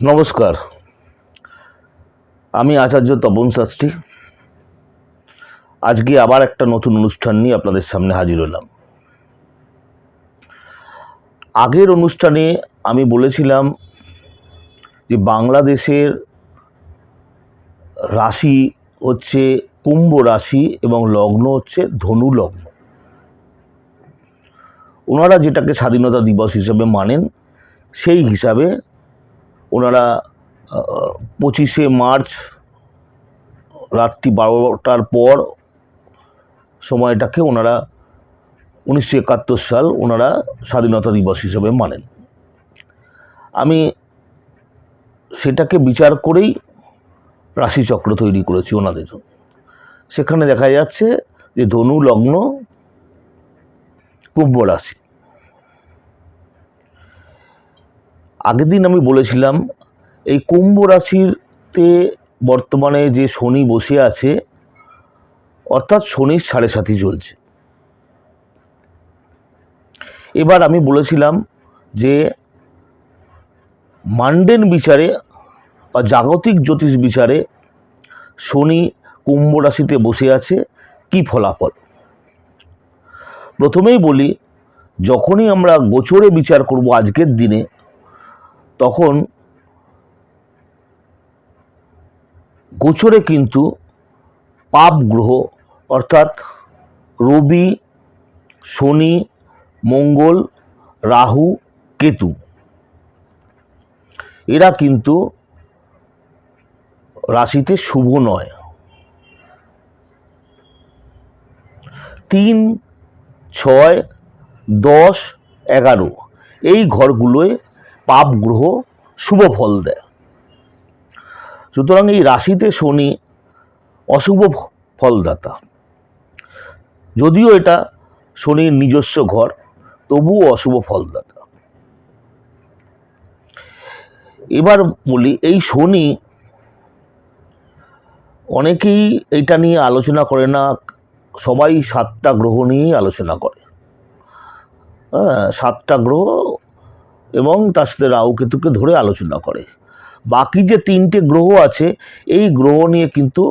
নমস্কার। আমি আচার্য তপন শাস্ত্রী। আজকে আবার একটা নতুন অনুষ্ঠান নিয়ে আপনাদের সামনে হাজির হলাম। আগের অনুষ্ঠানে আমি বলেছিলাম যে বাংলাদেশের রাশি হচ্ছে কুম্ভ রাশি এবং লগ্ন হচ্ছে ধনু লগ্ন ওনারা যেটাকে স্বাধীনতা দিবস হিসেবে মানেন, সেই হিসাবে ওনারা পঁচিশে মার্চ রাত্রি বারোটার পর সময়টাকে ওনারা উনিশশো একাত্তর সাল ওনারা স্বাধীনতা দিবস হিসেবে মানেন। আমি সেটাকে বিচার করেই রাশিচক্র তৈরি করেছি ওনাদের সেখানে দেখা যাচ্ছে যে ধনু, লগ্ন, কুম্ভ রাশি। আগের দিন আমি বলেছিলাম, এই কুম্ভ রাশিতে বর্তমানে যে শনি বসে আছে, অর্থাৎ শনির সাড়ে সাথী চলছে। এবার আমি বলেছিলাম যে মান্ডেন বিচারে বা জাগতিক জ্যোতিষ বিচারে শনি কুম্ভ রাশিতে বসে আছে, কি ফলাফল? প্রথমেই বলি, যখনই আমরা গোচরে বিচার করব আজকের দিনে তখন গোচরে কিন্তু পাপ গ্রহ, অর্থাৎ রবি, শনি, মঙ্গল, রাহু, কেতু, এরা কিন্তু রাশিতে শুভ নয়। তিন, ছয়, দশ, এগারো, এই ঘরগুলোয় পাপ গ্রহ শুভ ফল দেয়। সুতরাং এই রাশিতে শনি অশুভ ফলদাতা। যদিও এটা শনির নিজস্ব ঘর, তবুও অশুভ ফলদাতা। এবার বলি, এই শনি অনেকেই এটা নিয়ে আলোচনা করে না, সবাই সাতটা গ্রহ নিয়েই আলোচনা করে। হ্যাঁ সাতটা গ্রহ এবং তার সাথে রাহু কেতুকে ধরে আলোচনা করে। বাকি যে তিনটে গ্রহ আছে, এই গ্রহ নিয়ে কিন্তু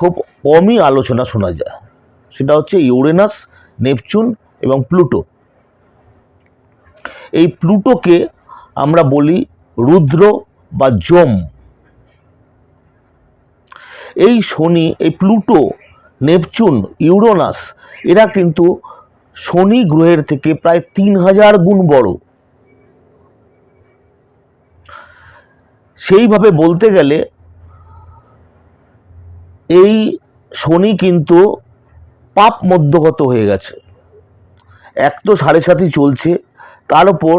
খুব কমই আলোচনা শোনা যায়। সেটা হচ্ছে ইউরেনাস, নেপচুন এবং প্লুটো। এই প্লুটোকে আমরা বলি রুদ্র বা যম। এই শনি, এই প্লুটো, নেপচুন, ইউরোনাস, এরা কিন্তু শনি গ্রহের থেকে প্রায় তিন হাজার গুণ বড়। সেইভাবে বলতে গেলে এই শনি কিন্তু পাপ মধ্যগত হয়ে গেছে। এক তো সাড়ে সাথই চলছে, তার উপর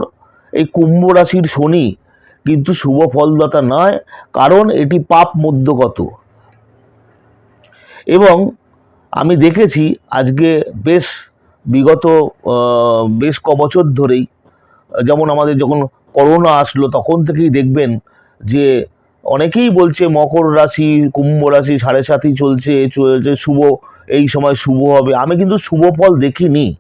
এই কুম্ভ রাশির শনি কিন্তু শুভ ফলদাতা নয়, কারণ এটি পাপ মধ্যগত এবং আমি দেখেছি আজকে বেশ বিগত বেশ ক বছর ধরেই, যেমন আমাদের যখন করোনা আসলো তখন থেকেই দেখবেন যে অনেকেই বলছে মকর রাশি, কুম্ভ রাশি সাড়ে সাতই চলছে চলছে শুভ, এই সময় শুভ হবে। আমি কিন্তু শুভ ফল দেখিনি।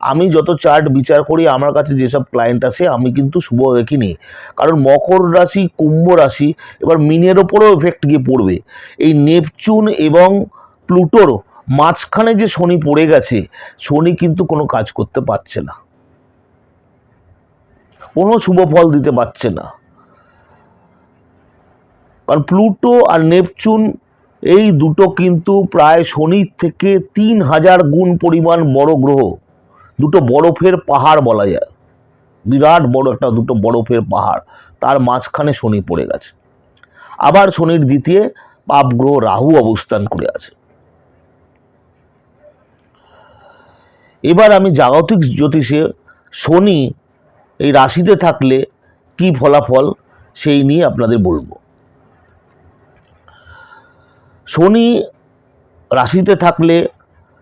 আমি যত চার্ট বিচার করি, আমার কাছে যেসব ক্লায়েন্ট আসে, আমি কিন্তু শুভ দেখিনি। কারণ মকর রাশি, কুম্ভ রাশি এবার মিনের ওপরেও এফেক্ট গিয়ে পড়বে। এই নেপচুন এবং প্লুটোর মাঝখানে যে শনি পড়ে গেছে, শনি কিন্তু কোনো কাজ করতে পারছে না। কোনো শুভ ফল দিতে পারছে না। কারণ প্লুটো আর নেপচুন এই দুটো কিন্তু প্রায় শনির থেকে তিন হাজার গুণ পরিমাণ বড় গ্রহ। দুটো বরফের পাহাড় বলা যায়। বিরাট বড় একটা দুটো বরফের পাহাড়। তার মাঝখানে শনি পড়ে গেছে। আবার শনির দ্বিতীয় পাপ গ্রহ রাহু অবস্থান করে আছে। এবার আমি জাগতিক জ্যোতিষে শনি এই রাশিতে থাকলে কি ফলাফল, সেই নিয়ে আপনাদের বলব। শনি রাশিতে থাকলে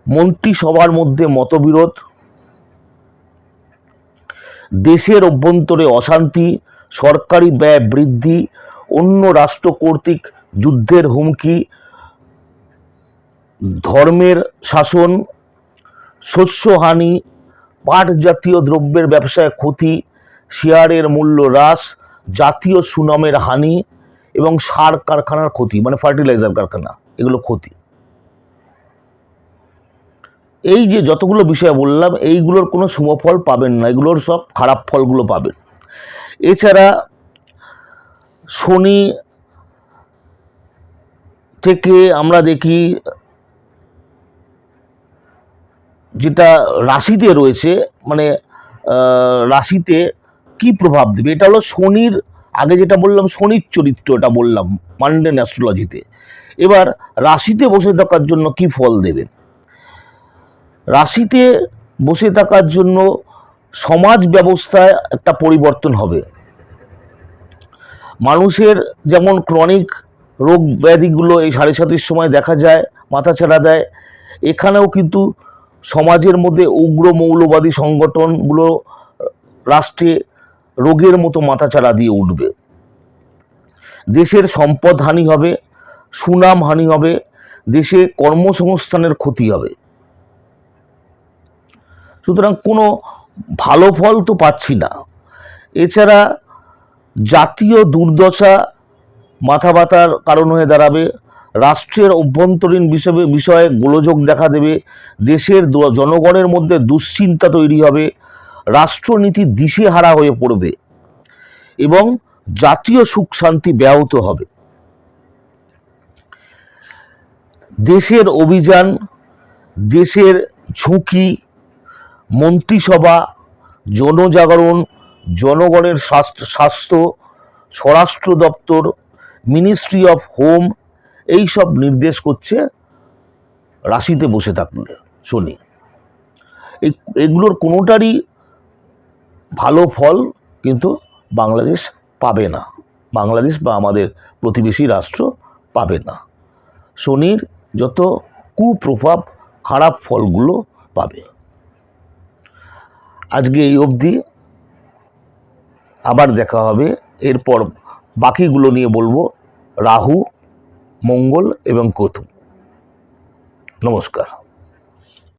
মন্ত্রিসভার মধ্যে মতবিরোধ, দেশের অভ্যন্তরে অশান্তি, সরকারি ব্যয় বৃদ্ধি, অন্য রাষ্ট্র কর্তৃক যুদ্ধের হুমকি, ধর্মের শাসন, শস্যহানি পাট জাতীয় দ্রব্যের ব্যবসায় ক্ষতি, শেয়ারের মূল্য হ্রাস, জাতীয় সুনামের হানি এবং সার কারখানার ক্ষতি মানে ফার্টিলাইজার কারখানা, এগুলো ক্ষতি। এই যে যতগুলো বিষয় বললাম, এইগুলোর কোনো শুভফল পাবেন না, এগুলোর সব খারাপ ফলগুলো পাবেন। এছাড়া শনি থেকে আমরা দেখি যেটা রাশিতে রয়েছে মানে রাশিতে কি প্রভাব দেবে? এটা হলো শনির আগে যেটা বললাম শনির চরিত্র, এটা বললাম মান্ডেন অ্যাস্ট্রোলজিতে এবার রাশিতে বসে থাকার জন্য কি ফল দেবেন? রাশিতে বসে থাকার জন্য সমাজ ব্যবস্থায় একটা পরিবর্তন হবে। মানুষের যেমন ক্রনিক রোগ ব্যাধিগুলো এই সাড়ে সাতির সময় দেখা যায় মাথাছাড়া দেয়, এখানেও কিন্তু সমাজের মধ্যে উগ্র মৌলবাদী সংগঠনগুলো রাষ্ট্রে রোগের মতো মাথাচাড়া দিয়ে উঠবে। দেশের সম্পদ হানি হবে, সুনাম হানি হবে, দেশে কর্মসংস্থানের ক্ষতি হবে। সুতরাং কোনো ভালো ফল তো পাচ্ছি না। এছাড়া জাতীয় দুর্দশা মাথা ব্যথার কারণ হয়ে দাঁড়াবে, রাষ্ট্রের অভ্যন্তরীণ বিষয়ে বিষয়ে গোলযোগ দেখা দেবে, দেশের জনগণের মধ্যে দুশ্চিন্তা তৈরি হবে রাষ্ট্রনীতি দিশেহারা হয়ে পড়বে এবং জাতীয় সুখ শান্তি ব্যাহত হবে। দেশের অভিযান, দেশের ঝুঁকি, মন্ত্রিসভা, জনজাগরণ, জনগণের স্বাস্থ্য স্বাস্থ্য, স্বরাষ্ট্র দপ্তর, মিনিস্ট্রি অফ হোম এই সব নির্দেশ করছে রাশিতে বসে থাকলে, শনি। এগুলোর কোনোটারই ভালো ফল কিন্তু বাংলাদেশ পাবে না। বাংলাদেশ বা আমাদের প্রতিবেশী রাষ্ট্র পাবে না। শনির যত কুপ্রভাব, খারাপ ফলগুলো পাবে। আজকে এই অবধি। আবার দেখা হবে। এরপর বাকিগুলো নিয়ে বলব। রাহু, মঙ্গল এবং কেতু। নমস্কার।